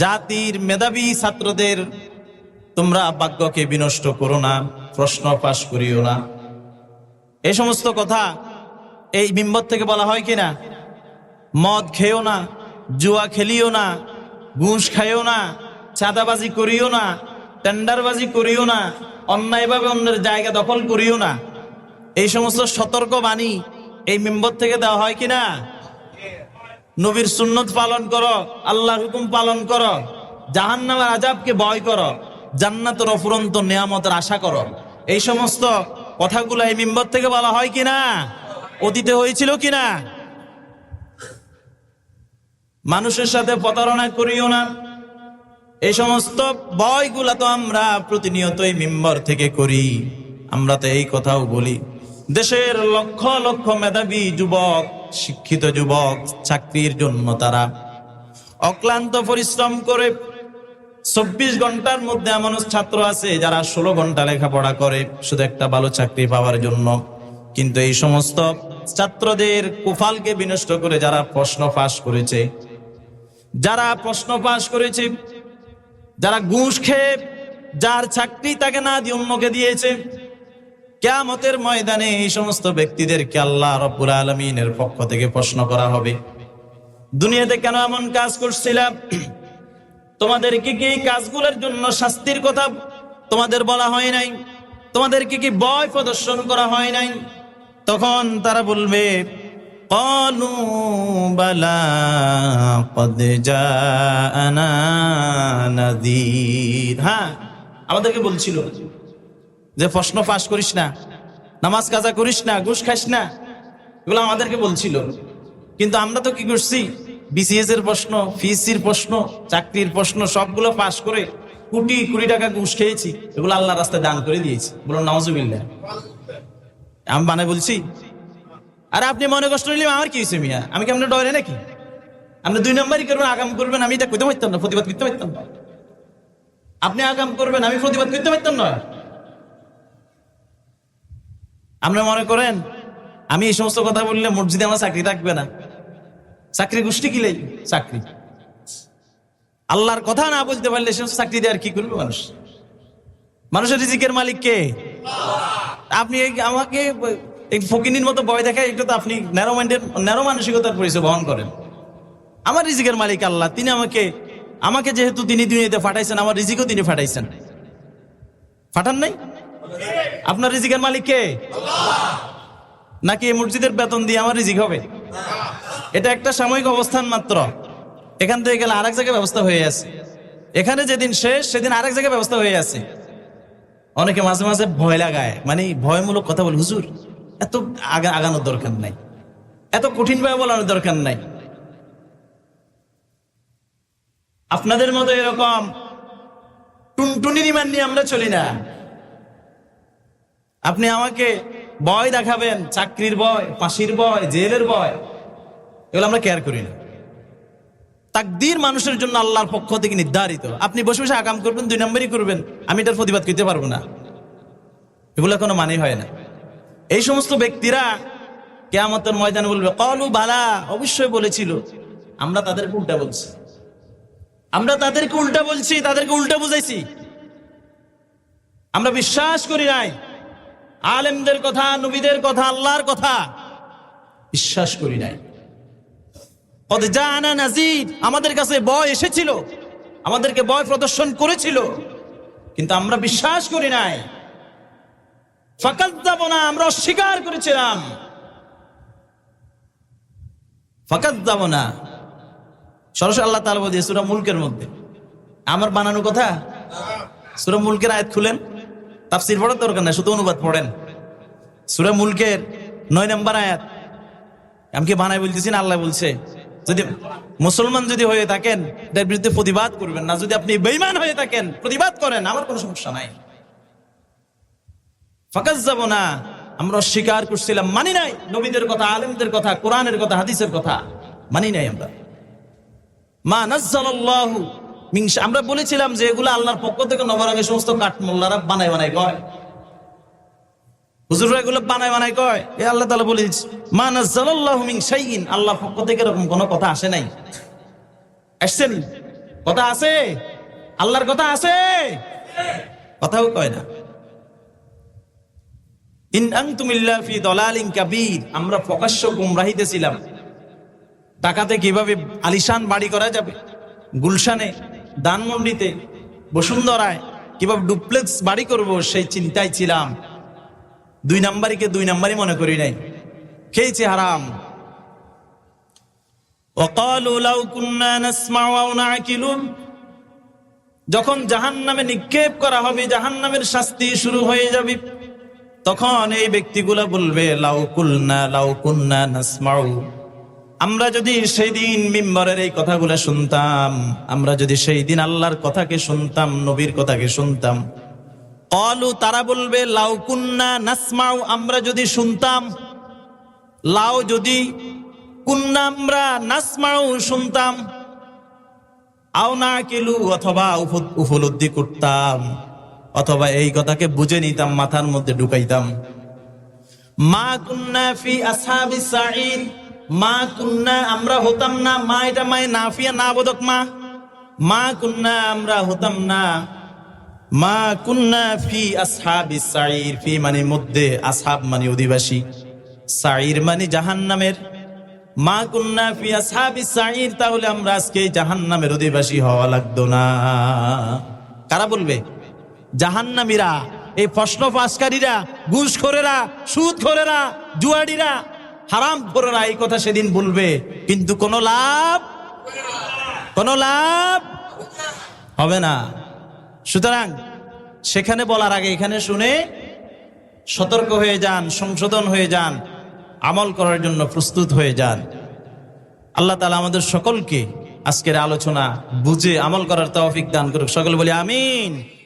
জাতির মেধাবী ছাত্রদের তোমরা বাক্যকে বিনষ্ট করো না, প্রশ্ন পাশ করিও না। এই সমস্ত কথা এই মিম্বর থেকে বলা হয় কিনা? মদ খেও না, জুয়া খেলিও না, ঘুষ খাইও না, চাঁদাবাজি করিও না, টেন্ডারবাজি করিও না, অন্যায়ভাবে অন্যের জায়গা দখল করিও না। এই সমস্ত সতর্ক বাণী এই মেম্বর থেকে দেওয়া হয় কিনা? নবীর সুন্নত পালন করো, আল্লাহর হুকুম পালন করো, জাহান্নামের আজাবকে ভয় করো, জান্নাতের অফুরন্ত নিয়ামতের আশা করো। এই সমস্ত কথাগুলো এই মিম্বর থেকে বলা হয় কিনা? অতীতে হয়েছিল কিনা? মানুষের সাথে প্রতারণা করিও না। এই সমস্ত বয়গুলা তো আমরা প্রতিনিয়ত এই মেম্বার থেকে করি। আমরা তো এই কথাও বলি। দেশের লক্ষ লক্ষ মেধাবী যুবক শিক্ষিত যুবক চাকরির জন্য তারা অক্লান্ত পরিশ্রম করে চব্বিশ ঘণ্টার মধ্যে এমন ছাত্র আছে যারা ষোলো ঘণ্টা লেখাপড়া করে, শুধু একটা ভালো চাকরি পাওয়ার জন্য। কিন্তু এই সমস্ত ছাত্রদের কুফালকে বিনষ্ট করে যারা প্রশ্ন ফাঁস করেছে, যারা প্রশ্ন পাশ করেছে, যারা ঘুষ খেয়ে যার চাকরি তাকে না দিয়ে অন্যকে দিয়েছে কেয়ামতের ময়দানে এই সমস্ত ব্যক্তিদেরকে আল্লাহ রব্বুল আলমিনের পক্ষ থেকে প্রশ্ন করা হবে। দুনিয়াতে কেন এমন কাজ করছিলাম? তোমাদের কি কি কাজগুলোর জন্য শাস্তির কথা তোমাদের বলা হয় নাই? তোমাদেরকে কি বয় প্রদর্শন করা হয় নাই? তখন তারা বলবে হ্যাঁ আমাদেরকে বলছিল। যে প্রশ্ন ফাঁস করিস না, নামাজ কাজা করিস না, ঘুষ খাস না, এগুলো আমাদেরকে বলছিল। কিন্তু আমরা তো কি করছি? বিসিএস এর প্রশ্ন ফিসির প্রশ্ন, চাকরির প্রশ্ন, সবগুলো পাশ করে কোটি কোটি টাকা ঘুষ খেয়েছি, এগুলো আল্লাহ রাস্তায় দান করে দিয়েছি। বলুন নওয়াজুবিল্লাহ আমি মানে বলছি, আরে আপনি মনে কষ্ট নিলে আমার কি হয়েছে মিয়া? আমি কি কেমন ডরে নাকি? আপনি দুই নম্বরই করবেন, আগাম করবেন, আমি এটা করতে পারতাম না, প্রতিবাদ করতে পারতাম না। আপনি আগাম করবেন, আমি প্রতিবাদ করতে পারতাম না। আপনি মনে করেন, আমি এই সমস্ত কথা বললে মসজিদে আমার চাকরি থাকবে না। চাকরি গোষ্ঠী কিলেই চাকরি। আল্লাহর কথা না বলতে পারলে সে চাকরি দিয়ে আর কি করবে মানুষ? মানুষের রিজিকের মালিক কে? আপনি আমাকে ফকিনির মতো ভয় দেখায় এটা তো আপনি ন্যারো মাইন্ডের ন্যারো মানসিকতার পরিচয় বহন করেন। আমার রিজিকের মালিক আল্লাহ, তিনি আমাকে আমাকে যেহেতু তিনি দুনিয়াতে ফাটাইছেন, আমার রিজিকও তিনি ফাটাইছেন। ফাটান নাই? আপনার রিজিকের মালিক কে? নাকি এই মসজিদের বেতন দিয়ে আমার রিজিক হবে? এটা একটা সাময়িক অবস্থান মাত্র। এখান থেকে গেলে আরেক জায়গায় ব্যবস্থা হয়ে আছে। এখানে যেদিন শেষ সেদিন আরেক জায়গায় ব্যবস্থা হয়ে আছে। অনেকে মাঝে মাঝে ভয় লাগায়। মানে ভয়মূলক কথা বলে হুজুর এত আগা আগানোর দরকার নাই। এত কঠিন ভাবে বলানোর দরকার নাই। আপনাদের মতো এরকম টুনটুনি নিমান নিয়ে আমরা চলি না। আপনি আমাকে ভয় দেখাবেন, চাকরির ভয়, ফাঁসির ভয়, জেলের ভয়, এগুলো আমরা কেয়ার করি না। তাকদির মানুষের জন্য আল্লাহর পক্ষ থেকে নির্ধারিত। আপনি বসে বসে আগাম করবেন, দুই নম্বরই করবেন, আমি এটার প্রতিবাদ করতে পারব না। এগুলো কোনো মানে হয় না। এই সমস্ত ব্যক্তিরা কেয়ামতের ময়দানে বলবে, কলু বালা অবশ্যই বলেছিল। আমরা তাদেরকে উল্টা বলছি। আমরা তাদেরকে উল্টা বলছি, তাদেরকে উল্টা বুঝাইছি। আমরা বিশ্বাস করি নাই। আলেমদের কথা নবীদের কথা আল্লাহর কথা। বিশ্বাস করি নাই। আমাদের কাছে বয় এসেছিল। আমাদেরকে বয় প্রদর্শন করেছিল। কিন্তু আমরা বিশ্বাস করি নাই। ফাকাত যাব না আমরা অস্বীকার করেছিলাম। ফাকাত যাব না সরাসরি আল্লাহ তালা বলছে সুরা মুলকের মধ্যে। আমার বানানো কথা? সুরা মুলকের আয়াত খুলেন। তাফসির পড়ার দরকার নাই শুধু অনুবাদ পড়েন। সুরা মুলকের নয় নম্বর আয়াত। আমি বানাই বলতেছি না আল্লাহ বলছে? যদি মুসলমান যদি হয়ে থাকেন এটার বিরুদ্ধে প্রতিবাদ করবেন না। যদি আপনি বেইমান হয়ে থাকেন, প্রতিবাদ করেন, আমার কোনো সমস্যা নাই। ফাঁকাস যাব না। আমরা অস্বীকার করছিলাম, মানি নাই। নবীদের কথা, আলেমদের কথা, কোরআনের কথা, হাদিসের কথা, মানি নাই আমরা। মা নাজ্জালাল্লাহু আমরা বলেছিলাম যে এগুলো আল্লাহর পক্ষ থেকে নবর আগে সমস্ত কাঠমোল্লারা বানায় বানায় কয়। হুজুররা এগুলো বানায় বানায় কয়। এ আল্লাহ তাআলা বলে দিচ্ছে, মা নাজ্জালাল্লাহু আল্লাহর পক্ষ থেকে এরকম কোনো কথা আসে নাই। আসছেন কথা আছে? আল্লাহর কথা আছে? কথাও কয় না। ইন আনতুমিল্লা ফি দলালিন কাবীর আমরা প্রকাশ্য গুমরাহিতে ছিলাম। টাকাতে কীভাবে আলিশান বাড়ি করা যাবে? গুলশানে। ধানমন্ডিতে বসুন্ধরায় কীভাবে ডুপ্লেক্স বাড়ি করব সেই চিন্তায় ছিলাম। দুই নাম্বারিকে দুই নাম্বারই মনে করি নাই। খেয়েছি হারাম। যখন জাহান নামে নিক্ষেপ করা হবে জাহান নামের শাস্তি শুরু হয়ে যাবে। তখন এই ব্যক্তিগুলা বলবে, লাউ না লাউকুল না আমরা যদি সেই দিন মিম্বরের এই কথাগুলো শুনতাম, আমরা যদি সেই দিন আল্লাহর কথাকে শুনতাম, নবীর কথাকে শুনতাম কলু তারা বলবে, লাউ কুন্না নাসমাউ, আমরা যদি শুনতাম, লাউ যদি কুন্না আমরা নাসমাউ শুনতাম, আও না কিলু, অথবা উপলব্ধি করতাম, অথবা এই কথাকে বুঝে নিতাম, মাথার মধ্যে ঢুকাইতাম। মা কুন্না ফি আসহাবি সাঈদ মা কুন্না, আমরা হতাম না। মা এটা মায়ে নাফিয়া, না বোধক মা। মা কুন্না, আমরা হতাম না। মা কুন্না ফি আসহাবি সাঈর, ফি মানে মধ্যে, আসহাব মানে অধিবাসী। সাঈর মানে জাহান্নামের। মা কুন্না ফি আসহাবি সাঈর, তাহলে আমরা আজকে জাহান্নামের অধিবাসী হওয়া লাগতো না। কারা বলবে? জাহান্নামীরা, এই প্রশ্ন ফাঁসকারীরা ঘুষখোরেরা, সুদখোরেরা, জুয়াড়িরা হারাম খোরেরা এই কথা সেদিন বলবে। কিন্তু কোনো লাভ? কোনো লাভ? হবে না। সুতরাং সেখানে বলার আগে এখানে শুনে সতর্ক হয়ে যান, সংশোধন হয়ে যান, আমল করার জন্য প্রস্তুত হয়ে যান। আল্লাহ তালা আমাদের সকলকে আজকের আলোচনা বুঝে আমল করার তৌফিক দান করুক। সকল বলি, আমিন।